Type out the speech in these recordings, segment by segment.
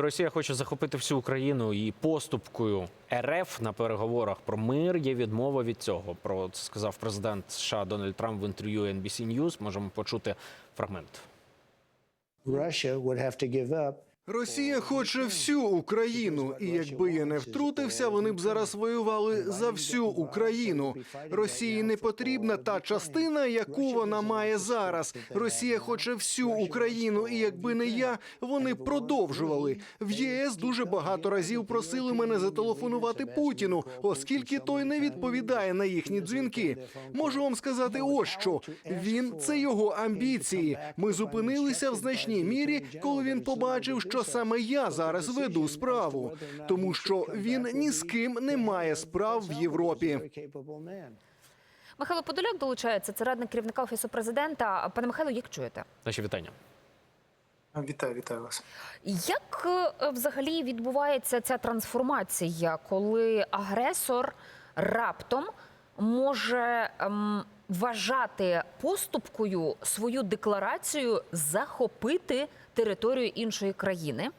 Росія хоче захопити всю Україну і поступкою РФ на переговорах про мир є відмова від цього. Про це сказав президент США Дональд Трамп в інтерв'ю NBC News. Можемо почути фрагмент. Russia would have to give up Росія хоче всю Україну, і якби я не втрутився, вони б зараз воювали за всю Україну. Росії не потрібна та частина, яку вона має зараз. Росія хоче всю Україну, і якби не я, вони продовжували. В ЄС дуже багато разів просили мене зателефонувати Путіну, оскільки той не відповідає на їхні дзвінки. Можу вам сказати, ось що він це його амбіції. Ми зупинилися в значній мірі, коли він побачив, що саме я зараз веду справу, тому що він ні з ким не має справ в Європі. Михайло Подоляк долучається, це радник керівника офісу президента. Пане Михайло, як чуєте? Наші вітання. Вітаю, вітаю вас. Як е, взагалі відбувається ця трансформація, коли агресор раптом може ем, вважати поступкою свою декларацію захопити територію іншої країни?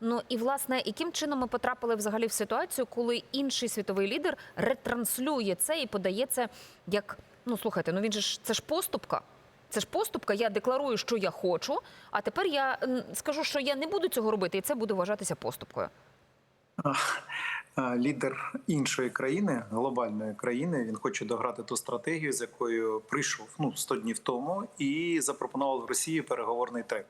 Ну і власне, яким чином ми потрапили взагалі в ситуацію, коли інший світовий лідер ретранслює це і подає це як ну слухайте, ну він же ж це ж поступка. Це ж поступка. Я декларую, що я хочу, а тепер я скажу, що я не буду цього робити, і це буде вважатися поступкою. Лідер іншої країни, глобальної країни, він хоче дограти ту стратегію, з якою прийшов ну 100 днів тому, і запропонував Росії переговорний трек.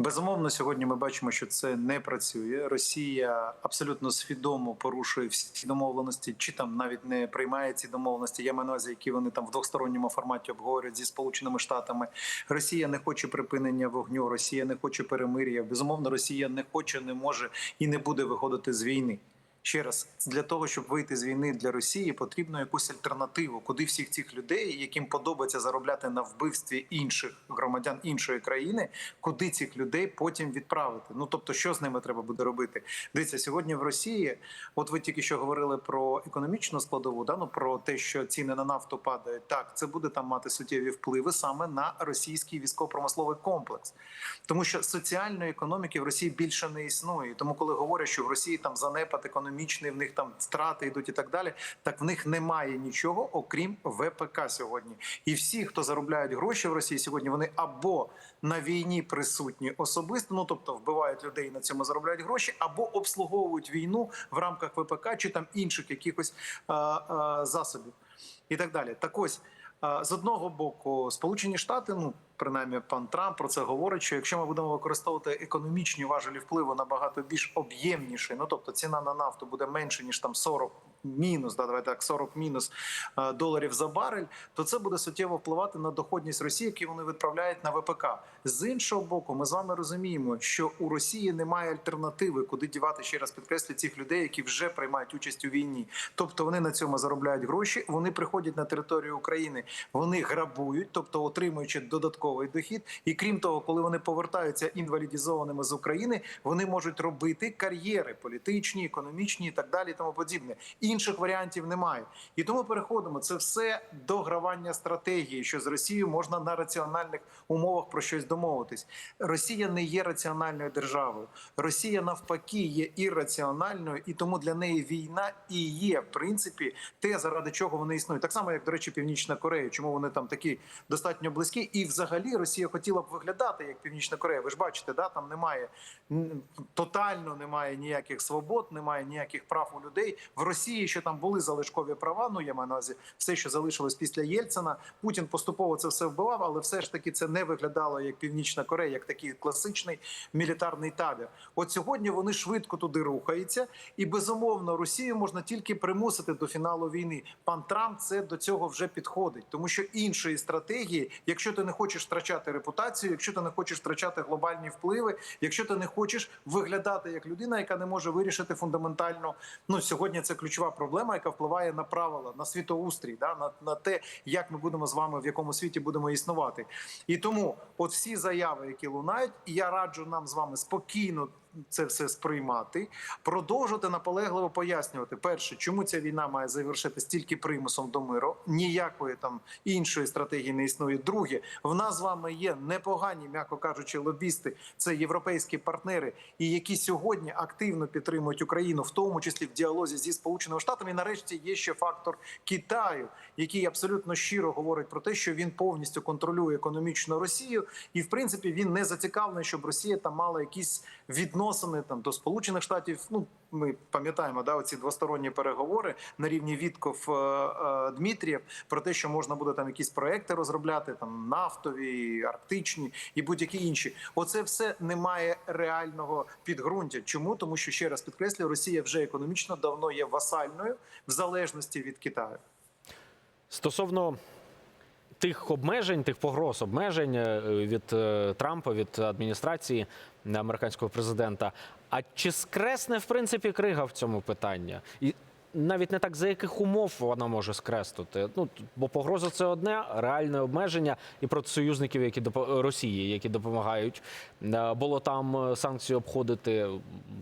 Безумовно, сьогодні ми бачимо, що це не працює. Росія абсолютно свідомо порушує всі домовленості, чи там навіть не приймає ці домовленості. Я маю на увазі, які вони там в двосторонньому форматі обговорюють зі сполученими штатами. Росія не хоче припинення вогню, Росія не хоче перемир'я. Безумовно, Росія не хоче, не може і не буде виходити з війни. Ще раз для того, щоб вийти з війни для Росії, потрібно якусь альтернативу, куди всіх цих людей, яким подобається заробляти на вбивстві інших громадян іншої країни, куди цих людей потім відправити. Ну тобто, що з ними треба буде робити? Дивіться, сьогодні в Росії, от ви тільки що говорили про економічну складову, да ну про те, що ціни на нафту падають. Так, це буде там мати суттєві впливи саме на російський військово-промисловий комплекс, тому що соціальної економіки в Росії більше не існує. Тому, коли говорять, що в Росії там занепад економічний, в них там страти йдуть і так далі. Так в них немає нічого, окрім ВПК сьогодні. І всі, хто заробляють гроші в Росії сьогодні, вони або на війні присутні особисто, ну тобто вбивають людей і на цьому заробляють гроші, або обслуговують війну в рамках ВПК чи там інших якихось а, а, засобів і так далі. Так ось. З одного боку, Сполучені Штати, ну принаймні пан Трамп про це говорить, що якщо ми будемо використовувати економічні важелі впливу набагато більш об'ємніші, ну тобто ціна на нафту буде менше ніж там 40 мінус, да, давайте так 40 мінус е, доларів за барель, то це буде суттєво впливати на доходність Росії, які вони відправляють на ВПК. З іншого боку, ми з вами розуміємо, що у Росії немає альтернативи, куди дівати ще раз підкреслю цих людей, які вже приймають участь у війні. Тобто вони на цьому заробляють гроші, вони приходять на територію України, вони грабують, тобто отримуючи додатковий дохід. І крім того, коли вони повертаються інвалідізованими з України, вони можуть робити кар'єри політичні, економічні і так далі, і тому подібне. Інших варіантів немає. І тому переходимо. Це все догравання стратегії, що з Росією можна на раціональних умовах про щось домовитись. Росія не є раціональною державою. Росія навпаки є ірраціональною, і тому для неї війна і є в принципі те, заради чого вони існують. Так само, як до речі, Північна Корея. Чому вони там такі достатньо близькі? І взагалі Росія хотіла б виглядати як Північна Корея. Ви ж бачите, да там немає тотально немає ніяких свобод, немає ніяких прав у людей в Росії. Що там були залишкові права? Ну я маю на увазі все, що залишилось після Єльцина. Путін поступово це все вбивав, але все ж таки це не виглядало як Північна Корея, як такий класичний мілітарний табір. От сьогодні вони швидко туди рухаються, і безумовно Росію можна тільки примусити до фіналу війни. Пан Трамп це до цього вже підходить, тому що іншої стратегії, якщо ти не хочеш втрачати репутацію, якщо ти не хочеш втрачати глобальні впливи, якщо ти не хочеш виглядати як людина, яка не може вирішити фундаментально. Ну сьогодні це ключова проблема, яка впливає на правила, на світоустрій, да на, на те, як ми будемо з вами в якому світі будемо існувати. І тому, от всі заяви, які лунають, і я раджу нам з вами спокійно це все сприймати, продовжувати наполегливо пояснювати перше, чому ця війна має завершитись тільки примусом до миру. Ніякої там іншої стратегії не існує. Друге, в нас з вами є непогані, м'яко кажучи, лобісти. Це європейські партнери, і які сьогодні активно підтримують Україну, в тому числі в діалозі зі сполученими штатами. І нарешті є ще фактор Китаю, який абсолютно щиро говорить про те, що він повністю контролює економічно Росію, і в принципі він не зацікавлений, щоб Росія там мала якісь відносини там до Сполучених Штатів. Ну ми пам'ятаємо да оці двосторонні переговори на рівні Вітков е, е, Дмитрієв про те, що можна буде там якісь проекти розробляти, там нафтові, арктичні і будь-які інші. Оце все не має реального підґрунтя. Чому тому, що ще раз підкреслюю, Росія вже економічно давно є васальною в залежності від Китаю. Стосовно тих обмежень, тих погроз обмежень е, від Трампа, від адміністрації американського президента. А чи скресне в принципі крига в цьому питанні? І навіть не так за яких умов вона може скреснути. Ну бо погроза це одне, реальне обмеження і проти союзників, які допо- Росії, які допомагають е, було там е, санкції обходити.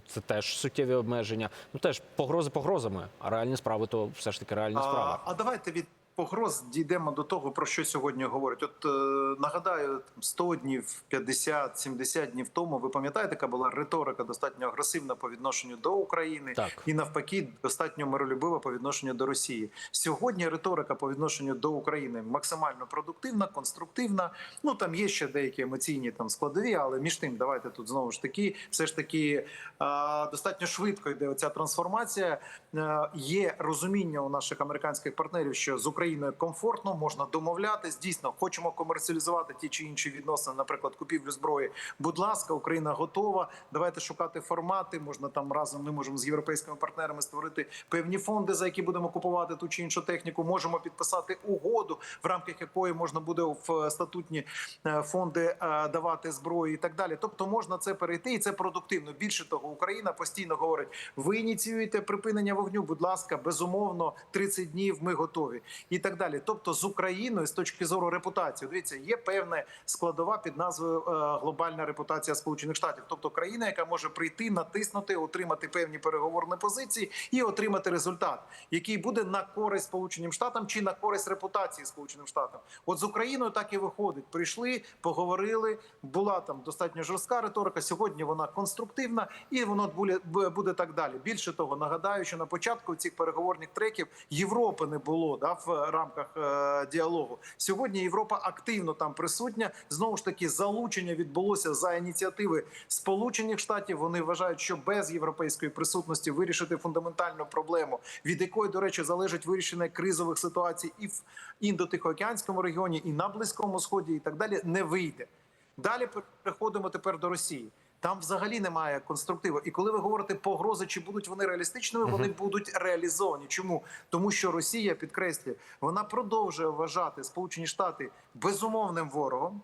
Це теж суттєві обмеження. Ну теж погрози погрозами, а реальні справи то все ж таки реальні справи. А, а давайте від погроз дійдемо до того, про що сьогодні говорять. От е, нагадаю, там, 100 днів, 50, 70 днів тому. Ви пам'ятаєте, яка була риторика достатньо агресивна по відношенню до України, Так. і навпаки, достатньо миролюбива по відношенню до Росії. Сьогодні риторика по відношенню до України максимально продуктивна, конструктивна. Ну там є ще деякі емоційні там складові, але між тим, давайте тут знову ж таки, все ж таки е, достатньо швидко йде оця трансформація. Е, є розуміння у наших американських партнерів, що з Україною комфортно можна домовлятись. Дійсно, хочемо комерціалізувати ті чи інші відносини, наприклад, купівлю зброї. Будь ласка, Україна готова. Давайте шукати формати. Можна там разом. Ми можемо з європейськими партнерами створити певні фонди, за які будемо купувати ту чи іншу техніку. Можемо підписати угоду, в рамках якої можна буде в статутні е, фонди е, давати зброю і так далі. Тобто можна це перейти, і це продуктивно. Більше того, Україна постійно говорить: ви ініціюєте припинення вогню. Будь ласка, безумовно, 30 днів ми готові і так далі. Тобто, з Україною з точки зору репутації, дивіться, є певна складова під назвою е, глобальна репутація Сполучених Штатів, тобто країна, яка може прийти, натиснути, отримати певні переговорні позиції і отримати результат, який буде на користь Сполученим Штатам чи на користь репутації Сполученим Штатам. От з Україною так і виходить. Прийшли, поговорили. Була там достатньо жорстка риторика. Сьогодні вона конструктивна, і воно буде так далі. Більше того, нагадаю, що на початку цих переговорних треків Європи не було да в рамках е, діалогу. Сьогодні Європа активно там присутня. Знову ж таки, залучення відбулося за ініціативи Сполучених Штатів. Вони вважають, що без європейської присутності вирішити фундаментальну проблему, від якої, до речі, залежить вирішення кризових ситуацій і в індотихоокеанському регіоні, і на близькому сході, і так далі, не вийде. Далі переходимо тепер до Росії. Там взагалі немає конструктиву. І коли ви говорите погрози, чи будуть вони реалістичними, вони будуть реалізовані. Чому? Тому що Росія підкреслює, вона продовжує вважати Сполучені Штати безумовним ворогом.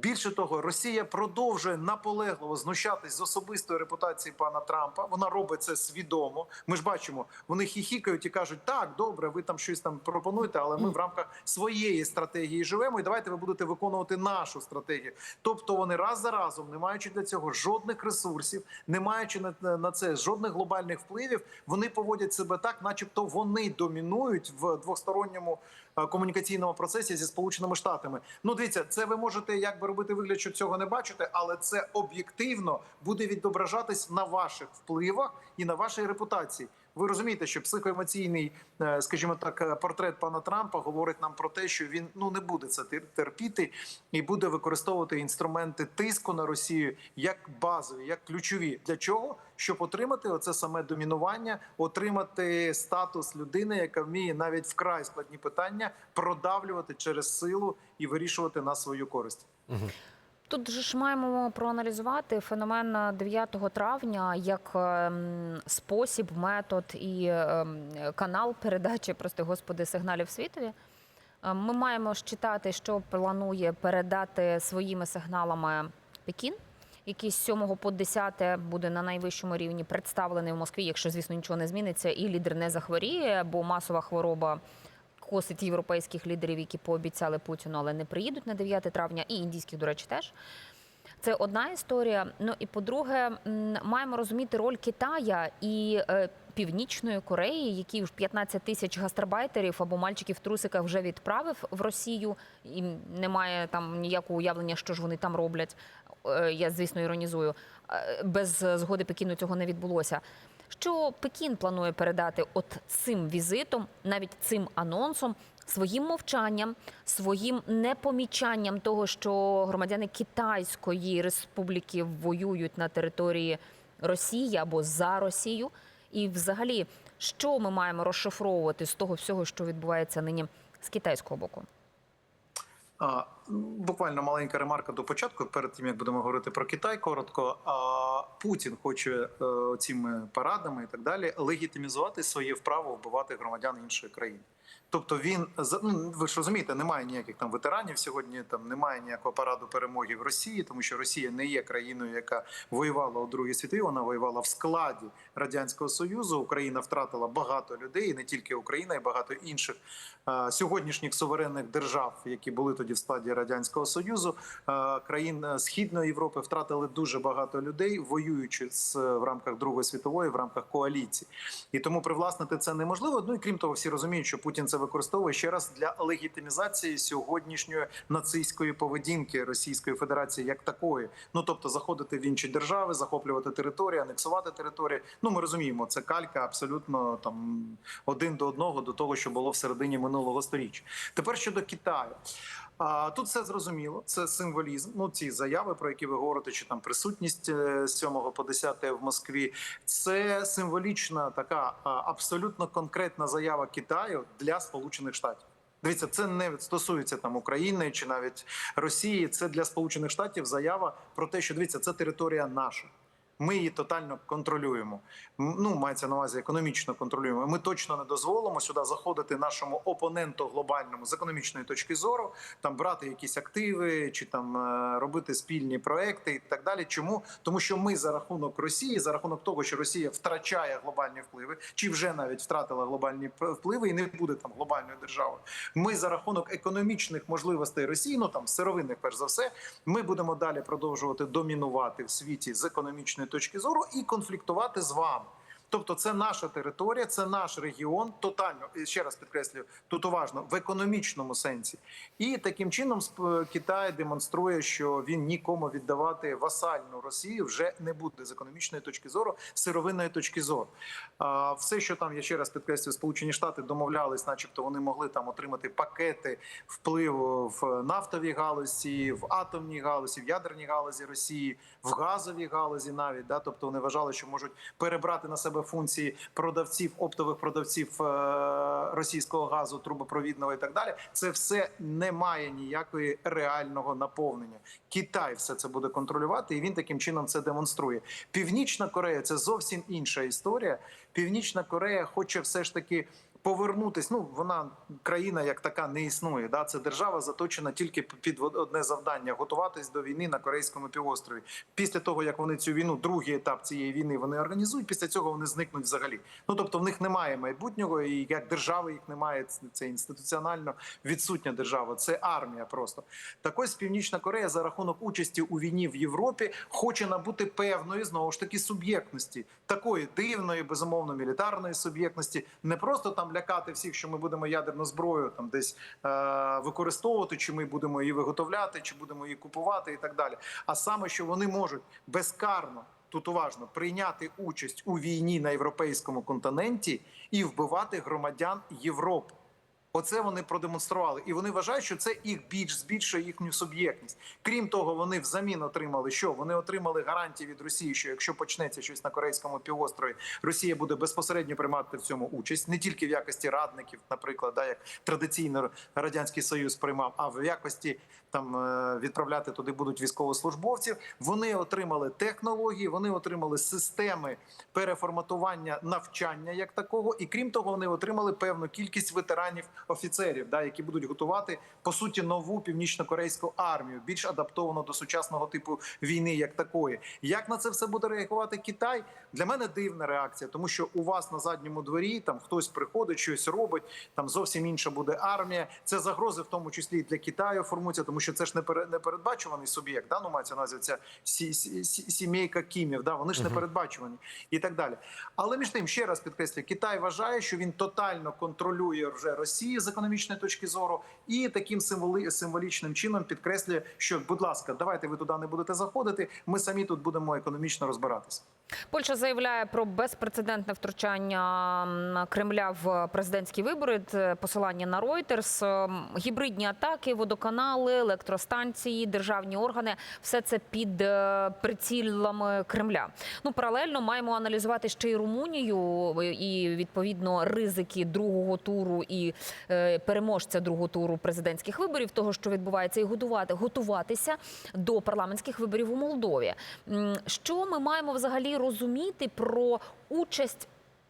Більше того, Росія продовжує наполегливо знущатись з особистої репутації пана Трампа. Вона робить це свідомо. Ми ж бачимо, вони хіхікають і кажуть: так, добре, ви там щось там пропонуєте, але ми в рамках своєї стратегії живемо. І давайте ви будете виконувати нашу стратегію. Тобто вони раз за разом, не маючи для цього жодних ресурсів, не маючи на, це жодних глобальних впливів, вони поводять себе так, начебто вони домінують в двосторонньому комунікаційному процесі зі сполученими штатами. Ну, дивіться, це ви можете якби робити вигляд, що цього не бачите, але це об'єктивно буде відображатись на ваших впливах і на вашій репутації. Ви розумієте, що психоемоційний, е, скажімо так, е, портрет пана Трампа говорить нам про те, що він ну не буде це терпіти і буде використовувати інструменти тиску на Росію як базові, як ключові. Для чого? Щоб отримати оце саме домінування, отримати статус людини, яка вміє навіть вкрай складні питання продавлювати через силу і вирішувати на свою користь. Тут же ж маємо проаналізувати феномен 9 травня як ем, спосіб, метод і ем, канал передачі, прости господи, сигналів світові. Е, Ми маємо читати, що планує передати своїми сигналами Пекін, який з 7 по 10 буде на найвищому рівні представлений в Москві, якщо, звісно, нічого не зміниться, і лідер не захворіє, бо масова хвороба косить європейських лідерів, які пообіцяли Путіну, але не приїдуть на 9 травня, і індійських, до речі, теж. Це одна історія. Ну і по-друге, маємо розуміти роль Китая і е, Північної Кореї, які ж 15 тисяч гастарбайтерів або мальчиків в трусиках вже відправив в Росію. І немає там ніякого уявлення, що ж вони там роблять. Е, Я звісно іронізую. Е, Без згоди Пекіну цього не відбулося. Що Пекін планує передати от цим візитом, навіть цим анонсом, своїм мовчанням, своїм непомічанням того, що громадяни Китайської республіки воюють на території Росії або за Росію, і взагалі, що ми маємо розшифровувати з того всього, що відбувається нині з китайського боку? А, буквально маленька ремарка до початку, перед тим як будемо говорити про Китай, коротко. А, Путін хоче е, цими парадами і так далі легітимізувати своє вправо вбивати громадян іншої країни. Тобто він ну, ви ж розумієте, немає ніяких там ветеранів сьогодні. Там немає ніякого параду перемоги в Росії, тому що Росія не є країною, яка воювала у Другій світовій. Вона воювала в складі радянського союзу. Україна втратила багато людей, і не тільки Україна, і багато інших е, сьогоднішніх суверенних держав, які були тоді в складі радянського союзу. Е, країн е, східної Європи втратили дуже багато людей, воюючи з в рамках Другої світової, в рамках коаліції. І тому привласнити це неможливо. Ну і крім того, всі розуміють, що Путін це використовує ще раз для легітимізації сьогоднішньої нацистської поведінки Російської Федерації як такої. Ну тобто заходити в інші держави, захоплювати території, анексувати території. Ну ми розуміємо, це калька абсолютно там один до одного до того, що було в середині минулого сторіччя. Тепер щодо Китаю. А тут все зрозуміло. Це символізм. Ну ці заяви, про які ви говорите, чи там присутність е, 7 по 10 в Москві. Це символічна така абсолютно конкретна заява Китаю для Сполучених Штатів. Дивіться, це не стосується там України чи навіть Росії. Це для Сполучених Штатів заява про те, що дивіться, це територія наша. Ми її тотально контролюємо. Ну мається на увазі економічно контролюємо. Ми точно не дозволимо сюди заходити нашому опоненту глобальному з економічної точки зору, там брати якісь активи чи там е, робити спільні проекти і так далі. Чому тому, що ми за рахунок Росії, за рахунок того, що Росія втрачає глобальні впливи, чи вже навіть втратила глобальні впливи, і не буде там глобальною державою. Ми за рахунок економічних можливостей Росії, ну там сировинних, перш за все, ми будемо далі продовжувати домінувати в світі з економічної точки зору і конфліктувати з вами. Тобто, це наша територія, це наш регіон, тотально ще раз підкреслюю, тут уважно в економічному сенсі. І таким чином Китай демонструє, що він нікому віддавати васальну Росію вже не буде з економічної точки зору, сировинної точки зору. А все, що там я ще раз підкреслюю, Сполучені Штати домовлялись, начебто вони могли там отримати пакети впливу в нафтовій галузі, в атомній галузі, в ядерній галузі Росії, в газовій галузі навіть да, тобто вони вважали, що можуть перебрати на себе функції продавців, оптових продавців е, російського газу, трубопровідного і так далі. Це все не має ніякої реального наповнення. Китай все це буде контролювати, і він таким чином це демонструє. Північна Корея це зовсім інша історія. Північна Корея хоче все ж таки. Повернутись, ну вона країна як така не існує. Да, це держава заточена тільки під одне завдання готуватись до війни на корейському півострові. Після того як вони цю війну, другий етап цієї війни вони організують. Після цього вони зникнуть взагалі. Ну тобто в них немає майбутнього, і як держави їх немає. Це інституціонально відсутня держава. Це армія. Просто так ось Північна Корея за рахунок участі у війні в Європі хоче набути певної знову ж таки суб'єктності, такої дивної, безумовно, мілітарної суб'єктності, не просто там лякати всіх, що ми будемо ядерну зброю там десь е- використовувати, чи ми будемо її виготовляти, чи будемо її купувати, і так далі. А саме, що вони можуть безкарно. Тут уважно прийняти участь у війні на європейському континенті і вбивати громадян Європи. Оце вони продемонстрували, і вони вважають, що це їх більш збільшує їхню суб'єктність. Крім того, вони взамін отримали що вони отримали гарантії від Росії, що якщо почнеться щось на корейському півострові, Росія буде безпосередньо приймати в цьому участь не тільки в якості радників, наприклад, да, як традиційно радянський союз приймав, а в якості там е, відправляти туди будуть військовослужбовців. Вони отримали технології, вони отримали системи переформатування навчання як такого, і крім того, вони отримали певну кількість ветеранів офіцерів, да, які будуть готувати по суті нову північно-корейську армію, більш адаптовану до сучасного типу війни, як такої. Як на це все буде реагувати Китай? Для мене дивна реакція, тому що у вас на задньому дворі там хтось приходить, щось робить. Там зовсім інша буде армія. Це загрози, в тому числі і для Китаю формуються, тому що це ж не пере- непередбачуваний суб'єкт. Да? Ну мається на ця сі- сі- сі- сімейка Кімів. Да? Вони ж не передбачувані і так далі. Але між тим, ще раз підкреслюю, Китай вважає, що він тотально контролює вже Росію з економічної точки зору, і таким символи, символічним чином підкреслює, що, будь ласка, давайте ви туди не будете заходити. Ми самі тут будемо економічно розбиратися. Польща заявляє про безпрецедентне втручання Кремля в президентські вибори. Посилання на Reuters. Гібридні атаки, водоканали, електростанції, державні органи все це під е, прицілами Кремля. Ну паралельно маємо аналізувати ще й Румунію е, і відповідно ризики другого туру і е, переможця другого туру президентських виборів, того що відбувається, і готувати готуватися до парламентських виборів у Молдові. Що ми маємо взагалі розуміти про участь?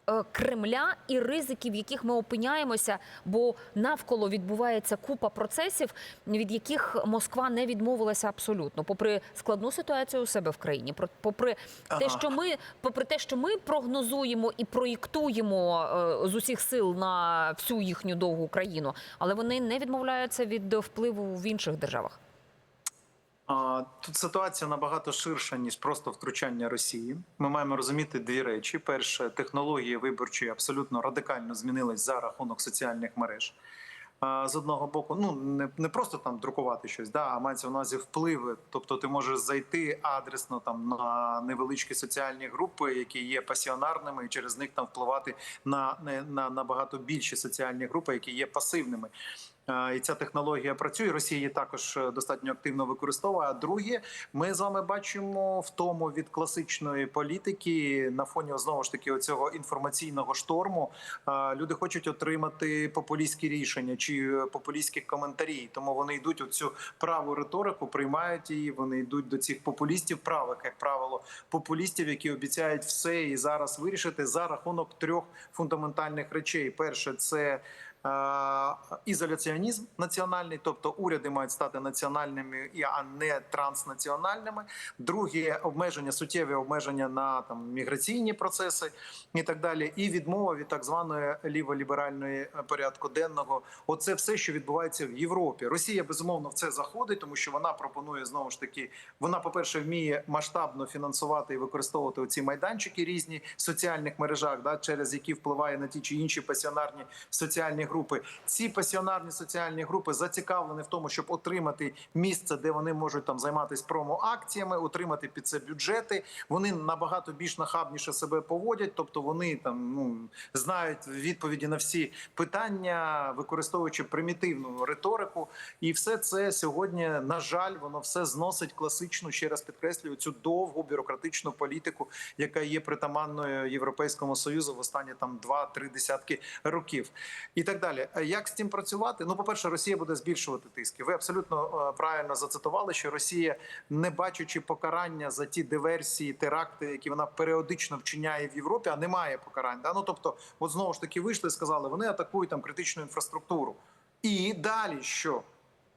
е, Кремля і ризиків, в яких ми опиняємося, бо навколо відбувається купа процесів, від яких Москва не відмовилася абсолютно, попри складну ситуацію у себе в країні, попри те, що ми, попри те, що ми прогнозуємо і проєктуємо е, з усіх сил на всю їхню довгу країну, але вони не відмовляються від впливу в інших державах. Тут ситуація набагато ширша ніж просто втручання Росії. Ми маємо розуміти дві речі: перше, технології виборчої абсолютно радикально змінились за рахунок соціальних мереж. З одного боку, ну не, не просто там друкувати щось, да, а мається в увазі впливи. Тобто, ти можеш зайти адресно там на невеличкі соціальні групи, які є пасіонарними, і через них там впливати на, на, на набагато більші соціальні групи, які є пасивними. Е, І ця технологія працює. Росія її також е, достатньо активно використовує. А друге, ми з вами бачимо в тому від класичної політики на фоні знову ж таки оцього інформаційного шторму. е, Люди хочуть отримати популістські рішення чи популістські коментарі. Тому вони йдуть у цю праву риторику, приймають її. Вони йдуть до цих популістів, правих, як правило, популістів, які обіцяють все і зараз вирішити за рахунок трьох фундаментальних речей. Перше це ізоляціонізм національний, тобто уряди мають стати національними а не транснаціональними. Друге обмеження, суттєві обмеження на там міграційні процеси і так далі. І відмова від так званої ліволіберальної е, порядку денного. Оце все, що відбувається в Європі. Росія безумовно в це заходить, тому що вона пропонує знову ж таки. Вона, по перше, вміє масштабно фінансувати і використовувати ці майданчики різні в соціальних мережах, да, через які впливає на ті чи інші пасіонарні соціальні групи. Ці пасіонарні соціальні групи зацікавлені в тому, щоб отримати місце, де вони можуть там займатися промо-акціями, отримати під це бюджети. Вони набагато більш нахабніше себе поводять, тобто вони там ну знають відповіді на всі питання, використовуючи примітивну риторику, і все це сьогодні, на жаль, воно все зносить класичну, ще раз підкреслюю, цю довгу бюрократичну політику, яка є притаманною Європейському Союзу в останні там два-три десятки років, і так далі. Як з цим працювати? Ну, по перше, Росія буде збільшувати тиски. Ви абсолютно е, правильно зацитували, що Росія, не бачачи покарання за ті диверсії, теракти, які вона періодично вчиняє в Європі, а немає покарань. Да? Ну тобто, от знову ж таки вийшли і сказали, вони атакують там критичну інфраструктуру. І далі що?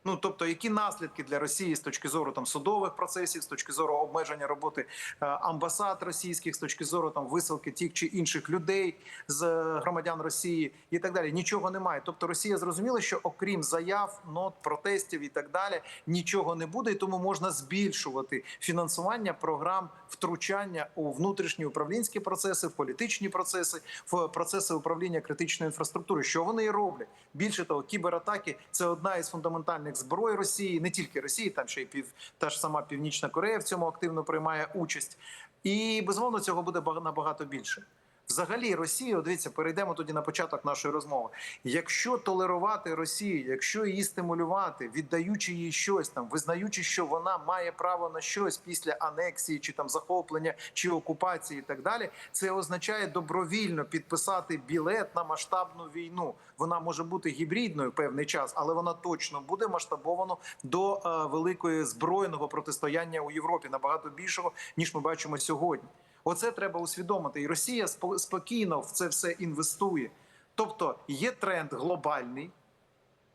Ну тобто, які наслідки для Росії з точки зору там судових процесів, з точки зору обмеження роботи е, амбасад російських, з точки зору там висилки тих чи інших людей з е, громадян Росії і так далі, нічого немає. Тобто Росія зрозуміла, що окрім заяв, нот, протестів і так далі, нічого не буде, і тому можна збільшувати фінансування програм втручання у внутрішні управлінські процеси, в політичні процеси, в процеси управління критичної інфраструктури. Що вони і роблять? Більше того, кібератаки це одна із фундаментальних зброй Росії, не тільки Росії, там ще й пів та ж сама Північна Корея в цьому активно приймає участь, і безумовно цього буде бага- набагато більше. Взагалі, Росія, от дивіться, перейдемо тоді на початок нашої розмови. Якщо толерувати Росію, якщо її стимулювати, віддаючи їй щось там, визнаючи, що вона має право на щось після анексії, чи там захоплення, чи окупації, і так далі, це означає добровільно підписати білет на масштабну війну. Вона може бути гібридною певний час, але вона точно буде масштабовано до е, великої збройного протистояння у Європі набагато більшого ніж ми бачимо сьогодні. Оце треба усвідомити. І Росія спо- спокійно в це все інвестує. Тобто є тренд глобальний,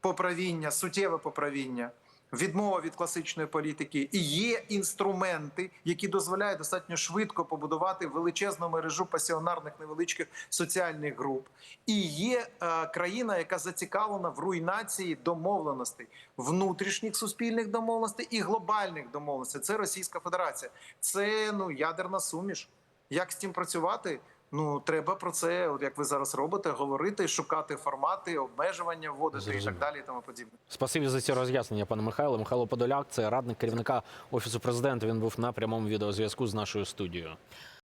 поправіння, суттєве поправіння. Відмова від класичної політики і є інструменти, які дозволяють достатньо швидко побудувати величезну мережу пасіонарних невеличких соціальних груп. І є е, країна, яка зацікавлена в руйнації домовленостей, внутрішніх суспільних домовленостей і глобальних домовленостей. Це Російська Федерація, це ну ядерна суміш. Як з цим працювати? Ну треба про це, от як ви зараз робите, говорити, шукати формати, обмежування вводити і так далі. І тому подібне. Спасибі за ці роз'яснення, пане Михайло. Михайло Подоляк, це радник керівника офісу президента. Він був на прямому відеозв'язку з нашою студією.